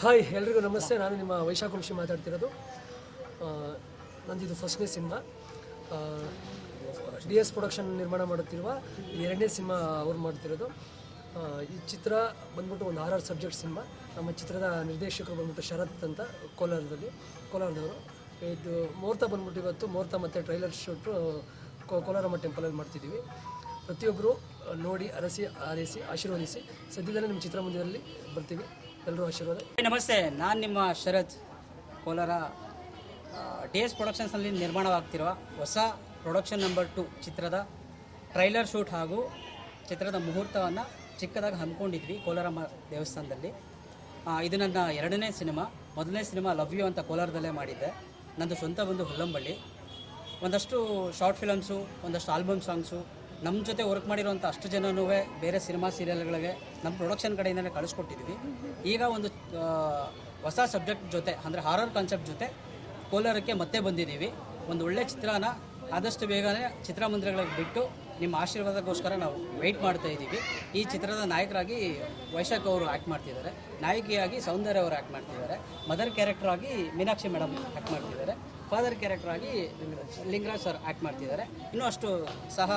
Hi ಎಲ್ರಿಗೂ ನಮಸ್ತೆ. ನಾನು ನಿಮ್ಮ ವೈಶಾಖ ವಂಶಿ ಮಾತಾಡ್ತಿರೋದು. ನಂದಿದು ಫಸ್ಟ್ನೇ ಸಿನಿಮಾ. ಡಿ ಎಸ್ ಪ್ರೊಡಕ್ಷನ್ ನಿರ್ಮಾಣ ಮಾಡುತ್ತಿರುವ ಎರಡನೇ ಸಿನಿಮಾ ಅವ್ರು ಮಾಡ್ತಿರೋದು. ಈ ಚಿತ್ರ ಬಂದ್ಬಿಟ್ಟು ಒಂದು ಆರ್ ಆರ್ ಸಬ್ಜೆಕ್ಟ್ ಸಿನಿಮಾ. ನಮ್ಮ ಚಿತ್ರದ ನಿರ್ದೇಶಕರು ಬಂದ್ಬಿಟ್ಟು ಶರತ್ ಅಂತ ಕೋಲಾರದಲ್ಲಿ, ಕೋಲಾರದವರು. ಇದು ಮುಹೂರ್ತ ಬಂದ್ಬಿಟ್ಟು ಇವತ್ತು ಮುಹೂರ್ತ ಮತ್ತು ಟ್ರೈಲರ್ ಶೂಟು ಕೋಲಾರಮ್ಮ ಟೆಂಪಲಲ್ಲಿ ಮಾಡ್ತಿದ್ದೀವಿ. ಪ್ರತಿಯೊಬ್ಬರು ನೋಡಿ, ಅರಸಿ ಆರೈಸಿ ಆಶೀರ್ವದಿಸಿ ಸದ್ಯದಲ್ಲೇ ನಿಮ್ಮ ಚಿತ್ರಮಂದಿರಲ್ಲಿ ಬರ್ತೀವಿ. ಎಲ್ಲರೂ ಆಶೀರ್ವಾದ. ನಮಸ್ತೆ. ನಾನು ನಿಮ್ಮ ಶರತ್ ಕೋಲಾರ ಡಿ ಎಸ್ ಪ್ರೊಡಕ್ಷನ್ಸ್ನಲ್ಲಿ ನಿರ್ಮಾಣವಾಗ್ತಿರುವ ಹೊಸ ಪ್ರೊಡಕ್ಷನ್ ನಂಬರ್ ಟು ಚಿತ್ರದ ಟ್ರೈಲರ್ ಶೂಟ್ ಹಾಗೂ ಚಿತ್ರದ ಮುಹೂರ್ತವನ್ನು ಚಿಕ್ಕದಾಗಿ ಹಮ್ಮಿಕೊಂಡಿದ್ವಿ ಕೋಲಾರಮ್ಮ ದೇವಸ್ಥಾನದಲ್ಲಿ. ಇದು ನನ್ನ ಎರಡನೇ ಸಿನಿಮಾ. ಮೊದಲನೇ ಸಿನಿಮಾ ಲವ್ ಯು ಅಂತ ಕೋಲಾರದಲ್ಲೇ ಮಾಡಿದ್ದೆ. ನಂದು ಸ್ವಂತ ಬಂದು ಹುಲ್ಲಂಬಳ್ಳಿ. ಒಂದಷ್ಟು ಶಾರ್ಟ್ ಫಿಲಮ್ಸು, ಒಂದಷ್ಟು ಆಲ್ಬಮ್ ಸಾಂಗ್ಸು ನಮ್ಮ ಜೊತೆ ವರ್ಕ್ ಮಾಡಿರುವಂಥ ಅಷ್ಟು ಜನನೂ ಬೇರೆ ಸಿನಿಮಾ ಸೀರಿಯಲ್ಗಳಿಗೆ ನಮ್ಮ ಪ್ರೊಡಕ್ಷನ್ ಕಡೆಯಿಂದಲೇ ಕಳಿಸ್ಕೊಟ್ಟಿದ್ವಿ. ಈಗ ಒಂದು ಹೊಸ ಸಬ್ಜೆಕ್ಟ್ ಜೊತೆ, ಅಂದರೆ ಹಾರರ್ ಕಾನ್ಸೆಪ್ಟ್ ಜೊತೆ ಕೋಲಾರಕ್ಕೆ ಮತ್ತೆ ಬಂದಿದ್ದೀವಿ ಒಂದು ಒಳ್ಳೆ ಚಿತ್ರಾನ ಆದಷ್ಟು ಬೇಗನೆ ಚಿತ್ರಮಂದಿರಗಳಿಗೆ ಬಿಟ್ಟು ನಿಮ್ಮ ಆಶೀರ್ವಾದಕ್ಕೋಸ್ಕರ ನಾವು ವೆಯ್ಟ್ ಮಾಡ್ತಾ ಇದ್ದೀವಿ. ಈ ಚಿತ್ರದ ನಾಯಕರಾಗಿ ವೈಶಾಖ್ ಅವರು ಆ್ಯಕ್ಟ್ ಮಾಡ್ತಿದ್ದಾರೆ. ನಾಯಕಿಯಾಗಿ ಸೌಂದರ್ಯ ಅವರು ಆ್ಯಕ್ಟ್ ಮಾಡ್ತಿದ್ದಾರೆ. ಮದರ್ ಕ್ಯಾರೆಕ್ಟರ್ ಆಗಿ ಮೀನಾಕ್ಷಿ ಮೇಡಮ್ ಆ್ಯಕ್ಟ್ ಮಾಡ್ತಿದ್ದಾರೆ. ಫಾದರ್ ಕ್ಯಾರೆಕ್ಟರ್ ಆಗಿ ಲಿಂಗರಾಜ್ ಸರ್ ಆ್ಯಕ್ಟ್ ಮಾಡ್ತಿದ್ದಾರೆ. ಇನ್ನೂ ಅಷ್ಟು ಸಹ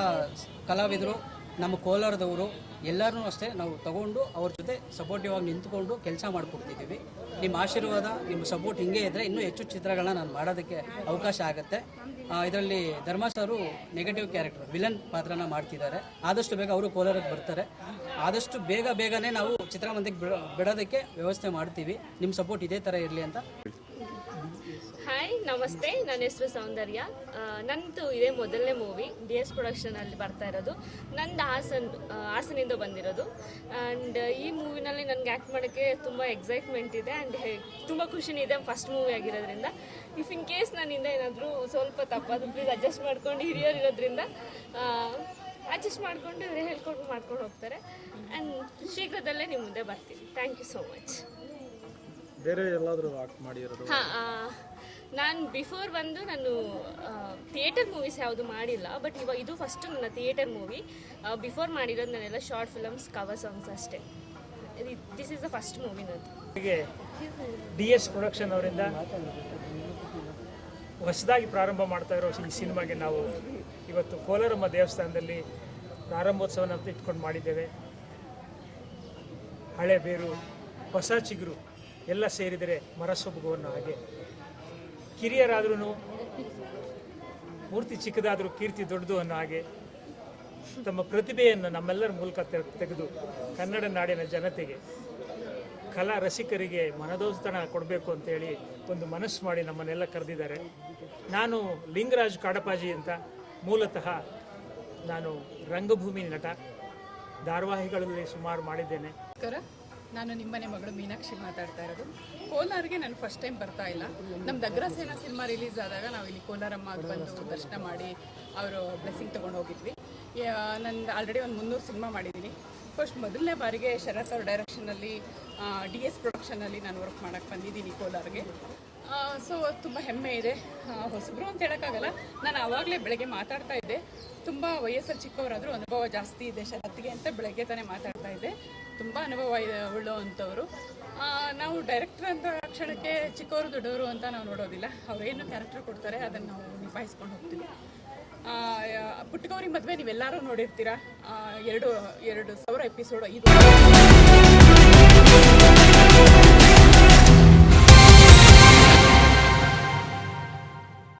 ಕಲಾವಿದರು ನಮ್ಮ ಕೋಲಾರದವರು ಎಲ್ಲರೂ ಅಷ್ಟೇ ನಾವು ತಗೊಂಡು ಅವ್ರ ಜೊತೆ ಸಪೋರ್ಟಿವ್ ಆಗಿ ನಿಂತ್ಕೊಂಡು ಕೆಲಸ ಮಾಡಿಕೊಡ್ತಿದ್ದೀವಿ. ನಿಮ್ಮ ಆಶೀರ್ವಾದ, ನಿಮ್ಮ ಸಪೋರ್ಟ್ ಹಿಂಗೆ ಇದ್ದರೆ ಇನ್ನೂ ಹೆಚ್ಚು ಚಿತ್ರಗಳನ್ನ ನಾನು ಮಾಡೋದಕ್ಕೆ ಅವಕಾಶ ಆಗುತ್ತೆ. ಇದರಲ್ಲಿ Dharma sir negative character villain ಪಾತ್ರನ ಮಾಡ್ತಿದ್ದಾರೆ. ಆದಷ್ಟು ಬೇಗ ಅವರು ಕೋಲಾರಕ್ಕೆ ಬರ್ತಾರೆ. ಆದಷ್ಟು ಬೇಗ ಬೇಗನೆ ನಾವು ಚಿತ್ರಮಂದಿಗೆ ಬಿಡೋ, ಬಿಡೋದಕ್ಕೆ ವ್ಯವಸ್ಥೆ ಮಾಡ್ತೀವಿ. ನಿಮ್ಮ ಸಪೋರ್ಟ್ ಇದೇ ಥರ ಇರಲಿ ಅಂತ ಹಾಯ್ ನಮಸ್ತೆ. ನನ್ನ ಹೆಸರು ಸೌಂದರ್ಯ. ನಂದು ಇದೇ ಮೊದಲನೇ ಮೂವಿ ಡಿ ಎಸ್ ಪ್ರೊಡಕ್ಷನಲ್ಲಿ ಬರ್ತಾ ಇರೋದು. ನಂದು ಹಾಸನ್ ಹಾಸನಿಂದ ಬಂದಿರೋದು. ಆ್ಯಂಡ್ ಈ ಮೂವಿನಲ್ಲಿ ನನಗೆ ಆ್ಯಕ್ಟ್ ಮಾಡೋಕ್ಕೆ ತುಂಬ ಎಕ್ಸೈಟ್ಮೆಂಟ್ ಇದೆ ಆ್ಯಂಡ್ ತುಂಬ ಖುಷಿನಿದೆ ಇದೆ ಫಸ್ಟ್ ಮೂವಿ ಆಗಿರೋದ್ರಿಂದ. ಇಫ್ ಇನ್ ಕೇಸ್ ನನ್ನಿಂದ ಏನಾದರೂ ಸ್ವಲ್ಪ ತಪ್ಪಾದರೂ ಪ್ಲೀಸ್ ಅಡ್ಜಸ್ಟ್ ಮಾಡ್ಕೊಂಡು ಹಿರಿಯರು ಇರೋದ್ರಿಂದ ಅಡ್ಜಸ್ಟ್ ಮಾಡಿಕೊಂಡು ಇವರೇ ಹೇಳ್ಕೊಂಡು ಮಾಡ್ಕೊಂಡು ಹೋಗ್ತಾರೆ. ಆ್ಯಂಡ್ ಶೀಘ್ರದಲ್ಲೇ ನಿಮ್ಮ ಮುಂದೆ ಬರ್ತೀನಿ. ಥ್ಯಾಂಕ್ ಯು ಸೋ ಮಚ್ ಬೇರೆ ಎಲ್ಲಾದರೂ ಆಕ್ಟ್ ಮಾಡಿರೋದು? ಹಾಂ ನಾನು ಬಿಫೋರ್ ಬಂದು ನಾನು ಥಿಯೇಟರ್ ಮೂವೀಸ್ ಯಾವುದು ಮಾಡಿಲ್ಲ ಬಟ್ ಇವಾಗ ಇದು ಫಸ್ಟ್ ನನ್ನ ಥಿಯೇಟರ್ ಮೂವಿ ಬಿಫೋರ್ ಮಾಡಿರೋದು ನಾನೆಲ್ಲ ಶಾರ್ಟ್ ಫಿಲಮ್ಸ್ ಕವರ್ ಸಾಂಗ್ಸ್ ಅಷ್ಟೇ. This is the first movie ನಂದು ಡಿ ಎಸ್ ಪ್ರೊಡಕ್ಷನ್ ಅವರಿಂದ ಹೊಸದಾಗಿ ಪ್ರಾರಂಭ ಮಾಡ್ತಾ ಇರೋ ಈ ಸಿನಿಮಾಗೆ ನಾವು ಇವತ್ತು ಕೋಲಾರಮ್ಮ ದೇವಸ್ಥಾನದಲ್ಲಿ ಪ್ರಾರಂಭೋತ್ಸವನ ಇಟ್ಕೊಂಡು ಮಾಡಿದ್ದೇವೆ. ಹಳೆ ಬೇರು, ಹೊಸ ಚಿಗುರು ಎಲ್ಲ ಸೇರಿದರೆ ಅನ್ನೋ ಹಾಗೆ. ಕಿರಿಯರಾದ್ರೂ ಮೂರ್ತಿ ಚಿಕ್ಕದಾದರೂ ಕೀರ್ತಿ ದೊಡ್ಡದು ಅನ್ನೋ ಹಾಗೆ ತಮ್ಮ ಪ್ರತಿಭೆಯನ್ನು ನಮ್ಮೆಲ್ಲರ ಮೂಲಕ ತೆಗೆದು ಕನ್ನಡ ನಾಡಿನ ಜನತೆಗೆ, ಕಲಾ ರಸಿಕರಿಗೆ ಮನದೋಸ್ತನ ಕೊಡಬೇಕು ಅಂತೇಳಿ ಒಂದು ಮನಸ್ಸು ಮಾಡಿ ನಮ್ಮನ್ನೆಲ್ಲ ಕರೆದಿದ್ದಾರೆ. ನಾನು ಲಿಂಗರಾಜ್ ಕಾಡಪಾಜಿ ಅಂತ ಮೂಲತಃ ನಾನು ರಂಗಭೂಮಿ ನಟ, ಧಾರಾವಾಹಿಗಳಲ್ಲಿ ಸುಮಾರು ಮಾಡಿದ್ದೇನೆ. ನಾನು ನಿಮ್ಮನೆ ಮಗಳು ಮೀನಾಕ್ಷಿ ಮಾತಾಡ್ತಾ ಇರೋದು. ಕೋಲಾರ್ಗೆ ನಾನು ಫಸ್ಟ್ ಟೈಮ್ ಬರ್ತಾ ಇಲ್ಲ. ನಮ್ಮ ಅಗ್ರಸೇನ ಸಿನಿಮಾ ರಿಲೀಸ್ ಆದಾಗ ನಾವು ಇಲ್ಲಿ ಕೋಲಾರಮ್ಮ ಬಂದು ದರ್ಶನ ಮಾಡಿ ಅವರು ಬ್ಲೆಸ್ಸಿಂಗ್ ತೊಗೊಂಡು ಹೋಗಿದ್ವಿ. ನಂದು ಆಲ್ರೆಡಿ ಒಂದು ಮುನ್ನೂರು ಸಿನಿಮಾ ಮಾಡಿದ್ದೀನಿ ಫಸ್ಟ್ ಮೊದಲನೇ ಬಾರಿಗೆ ಶರತ್ ಅವ್ರ ಡೈರೆಕ್ಷನಲ್ಲಿ ಡಿ ಎಸ್ ಪ್ರೊಡಕ್ಷನಲ್ಲಿ ನಾನು ವರ್ಕ್ ಮಾಡೋಕ್ಕೆ ಬಂದಿದ್ದೀನಿ ಕೋಲಾರ್ಗೆ. ಸೊ ತುಂಬ ಹೆಮ್ಮೆ ಇದೆ. ಹೊಸಬ್ರು ಅಂತ ಹೇಳೋಕ್ಕಾಗಲ್ಲ. ನಾನು ಆವಾಗಲೇ ಬೆಳಗ್ಗೆ ಮಾತಾಡ್ತಾ ಇದ್ದೆ. ತುಂಬ ವಯಸ್ಸಲ್ಲಿ ಚಿಕ್ಕವರಾದರೂ ಅನುಭವ ಜಾಸ್ತಿ ಇದೆ ಶರತ್ಗೆ ಅಂತ ಬೆಳಗ್ಗೆ ತಾನೇ ಮಾತಾಡ್ತಾ ಇದ್ದೆ. ತುಂಬ ಅನುಭವ ಇದೆ ಉಳ್ಳೋವಂಥವ್ರು ನಾವು ಡೈರೆಕ್ಟರ್ ಅಂತ ಕ್ಷಣಕ್ಕೆ ಚಿಕ್ಕವರು, ದೊಡ್ಡವರು ಅಂತ ನಾವು ನೋಡೋದಿಲ್ಲ. ಅವರೇನು ಕ್ಯಾರೆಕ್ಟರ್ ಕೊಡ್ತಾರೆ ಅದನ್ನು ನಾವು ನಿಭಾಯಿಸ್ಕೊಂಡು ಹೋಗ್ತೀವಿ. ಪುಟ್ಟಗೌರಿ ಮದುವೆ ನೀವೆಲ್ಲರೂ ನೋಡಿರ್ತೀರಾ? ಎರಡು ಎರಡು ಸಾವಿರ ಎಪಿಸೋಡ್ ಇದು